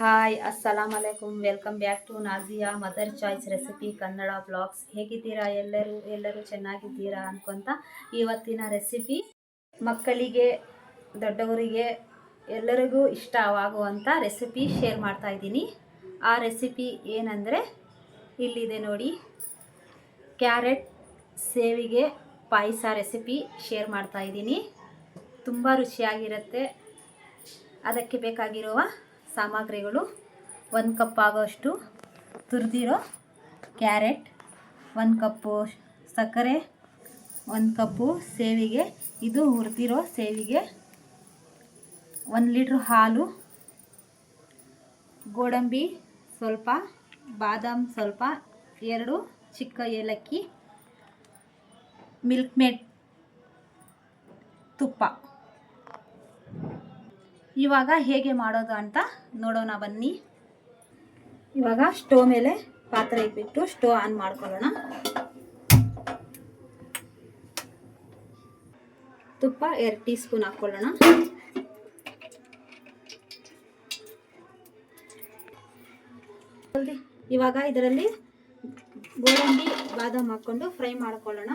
Hi ಅಸ್ಸಲಾಮ್ ಅಲೈಕುಮ್ welcome back to Nazia mother choice recipe Kannada blogs ಹೇಗಿದ್ದೀರಾ ಎಲ್ಲರೂ? ಎಲ್ಲರೂ ಚೆನ್ನಾಗಿದ್ದೀರಾ ಅನ್ಕೊಂತ ಇವತ್ತಿನ ರೆಸಿಪಿ ಮಕ್ಕಳಿಗೆ, ದೊಡ್ಡವರಿಗೆ ಎಲ್ಲರಿಗೂ ಇಷ್ಟವಾಗುವಂಥ ರೆಸಿಪಿ ಶೇರ್ ಮಾಡ್ತಾ ಇದ್ದೀನಿ. ಆ ರೆಸಿಪಿ ಏನಂದರೆ ಇಲ್ಲಿದೆ ನೋಡಿ. ಕ್ಯಾರೆಟ್ ಸೇವಿಗೆ ಪಾಯಸ ರೆಸಿಪಿ ಶೇರ್ ಮಾಡ್ತಾ ಇದ್ದೀನಿ. ತುಂಬ ರುಚಿಯಾಗಿರುತ್ತೆ. ಅದಕ್ಕೆ ಬೇಕಾಗಿರುವ ಸಾಮಗ್ರಿಗಳು ಒಂದು ಕಪ್ ಆಗೋಷ್ಟು ತುರಿದಿರೋ ಕ್ಯಾರೆಟ್, ಒಂದು ಕಪ್ಪು ಸಕ್ಕರೆ, ಒಂದು ಕಪ್ಪು ಸೇವಿಗೆ. ಇದು ಹುರಿದಿರೋ ಸೇವಿಗೆ ಒಂದು ಲೀಟ್ರ್ ಹಾಲು, ಗೋಡಂಬಿ ಸ್ವಲ್ಪ, ಬಾದಾಮ್ ಸ್ವಲ್ಪ, ಎರಡು ಚಿಕ್ಕ ಏಲಕ್ಕಿ ಮಿಲ್ಕ್ ಮೇಡ್ ತುಪ್ಪ. ಇವಾಗ ಹೇಗೆ ಮಾಡೋದು ಅಂತ ನೋಡೋಣ ಬನ್ನಿ. ಇವಾಗ ಸ್ಟೋವ್ ಮೇಲೆ ಪಾತ್ರೆ ಇಟ್ಬಿಟ್ಟು ಸ್ಟೋವ್ ಆನ್ ಮಾಡ್ಕೊಳ್ಳೋಣ. ತುಪ್ಪ ಎರಡು ಟೀ ಸ್ಪೂನ್ ಹಾಕ್ಕೊಳ್ಳೋಣ ಇವಾಗ ಇದರಲ್ಲಿ ಗೋಡಂಬಿ, ಬಾದಾಮ್ ಹಾಕ್ಕೊಂಡು ಫ್ರೈ ಮಾಡ್ಕೊಳ್ಳೋಣ.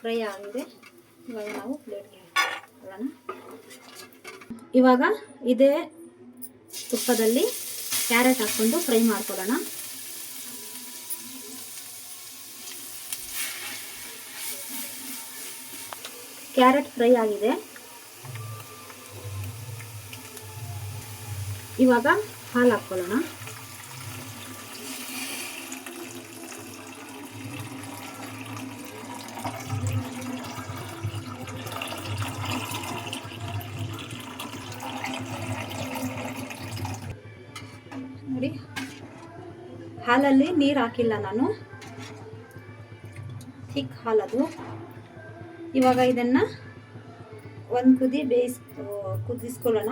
ಫ್ರೈ ಆಗಿದೆ. ಇವಾಗ ನಾವು ಪ್ಲೇಟ್ಗೆ ಇವಾಗ ಇದೇ ತುಪ್ಪದಲ್ಲಿ ಕ್ಯಾರೆಟ್ ಹಾಕ್ಕೊಂಡು ಫ್ರೈ ಮಾಡ್ಕೊಳ್ಳೋಣ. ಕ್ಯಾರೆಟ್ ಫ್ರೈ ಆಗಿದೆ. ಇವಾಗ ಹಾಲು ಹಾಕ್ಕೊಳ್ಳೋಣ ನೋಡಿ ಹಾಲಲ್ಲಿ ನೀರು ಹಾಕಿಲ್ಲ ನಾನು. ಥಿಕ್ ಹಾಲದು ಇವಾಗ ಇದನ್ನು ಒಂದು ಕುದಿ ಬೇಯಿಸ್ ಕುದಿಸ್ಕೊಳ್ಳೋಣ.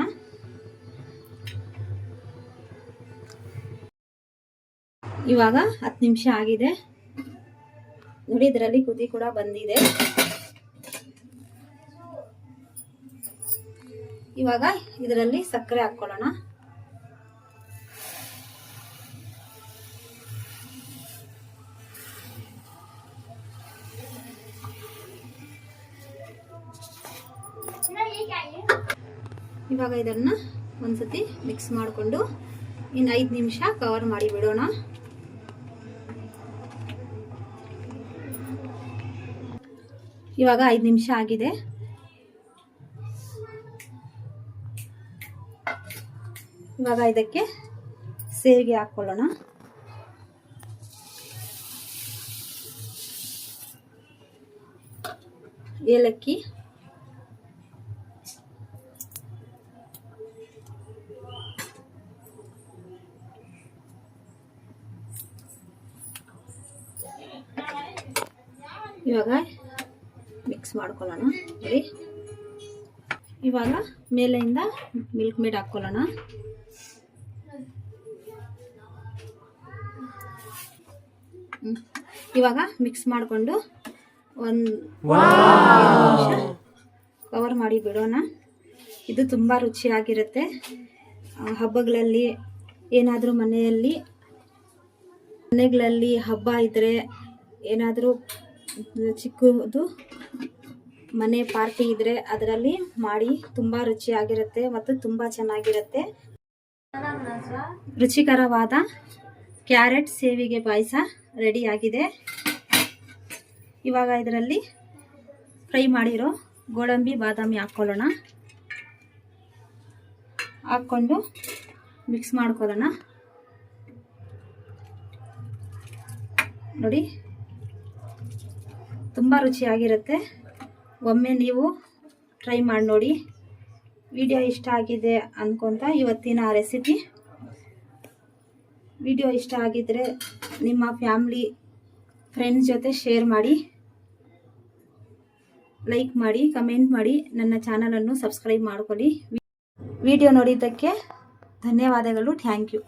ಇವಾಗ ಹತ್ತು ನಿಮಿಷ ಆಗಿದೆ. ನೋಡಿ, ಇದರಲ್ಲಿ ಕುದಿ ಕೂಡ ಬಂದಿದೆ. ಇವಾಗ ಇದರಲ್ಲಿ ಸಕ್ಕರೆ ಹಾಕ್ಕೊಳ್ಳೋಣ. ಇವಾಗ ಇದನ್ನು ಒಂದ್ಸತಿ ಮಿಕ್ಸ್ ಮಾಡಿಕೊಂಡು ಇನ್ನು ಐದು ನಿಮಿಷ ಕವರ್ ಮಾಡಿ ಬಿಡೋಣ. ಇವಾಗ ಐದು ನಿಮಿಷ ಆಗಿದೆ. ಇವಾಗ ಇದಕ್ಕೆ ಸೇವಿಗೆ ಹಾಕ್ಕೊಳ್ಳೋಣ. ಏಲಕ್ಕಿ ಇವಾಗ ಮಿಕ್ಸ್ ಮಾಡ್ಕೊಳ್ಳೋಣ. ನೋಡಿ. ಇವಾಗ ಮೇಲೆಯಿಂದ ಮಿಲ್ಕ್ ಮೇಡ್ ಹಾಕ್ಕೊಳ್ಳೋಣ. ಇವಾಗ ಮಿಕ್ಸ್ ಮಾಡಿಕೊಂಡು ಒಂದು ಕವರ್ ಮಾಡಿ ಬಿಡೋಣ. ಇದು ತುಂಬ ರುಚಿಯಾಗಿರುತ್ತೆ. ಹಬ್ಬಗಳಲ್ಲಿ ಏನಾದರೂ ಮನೆಯಲ್ಲಿ ಮನೆಗಳಲ್ಲಿ ಹಬ್ಬ ಇದ್ದರೆ ಏನಾದರೂ ಚಿಕ್ಕದು ಮನೆ ಪಾರ್ಟಿ ಇದ್ರೆ ಅದರಲ್ಲಿ ಮಾಡಿ ತುಂಬಾ ರುಚಿಯಾಗಿರುತ್ತೆ ಮತ್ತು ತುಂಬಾ ಚೆನ್ನಾಗಿರುತ್ತೆ. ರುಚಿಕರವಾದ ಕ್ಯಾರೆಟ್ ಸೇವಿಗೆ ಪಾಯಸ ರೆಡಿಯಾಗಿದೆ ಇವಾಗ ಇದರಲ್ಲಿ ಫ್ರೈ ಮಾಡಿರೋ ಗೋಡಂಬಿ ಬಾದಾಮಿ ಹಾಕ್ಕೊಳ್ಳೋಣ. ಹಾಕ್ಕೊಂಡು ಮಿಕ್ಸ್ ಮಾಡ್ಕೊಳ್ಳೋಣ. ನೋಡಿ ತುಂಬ ರುಚಿಯಾಗಿರುತ್ತೆ. ಒಮ್ಮೆ ನೀವು ಟ್ರೈ ಮಾಡಿ ನೋಡಿ. ವಿಡಿಯೋ ಇಷ್ಟ ಆಗಿದೆ ಅಂದ್ಕೊತ ಇವತ್ತಿನ ರೆಸಿಪಿ ವಿಡಿಯೋ ಇಷ್ಟ ಆಗಿದ್ದರೆ ನಿಮ್ಮ ಫ್ಯಾಮ್ಲಿ ಫ್ರೆಂಡ್ಸ್ ಜೊತೆ ಶೇರ್ ಮಾಡಿ. ಲೈಕ್ ಮಾಡಿ ಕಮೆಂಟ್ ಮಾಡಿ, ನನ್ನ ಚಾನಲನ್ನು ಸಬ್ಸ್ಕ್ರೈಬ್ ಮಾಡ್ಕೊಳ್ಳಿ. ವಿಡಿಯೋ ನೋಡಿದ್ದಕ್ಕೆ ಧನ್ಯವಾದಗಳು. Thank you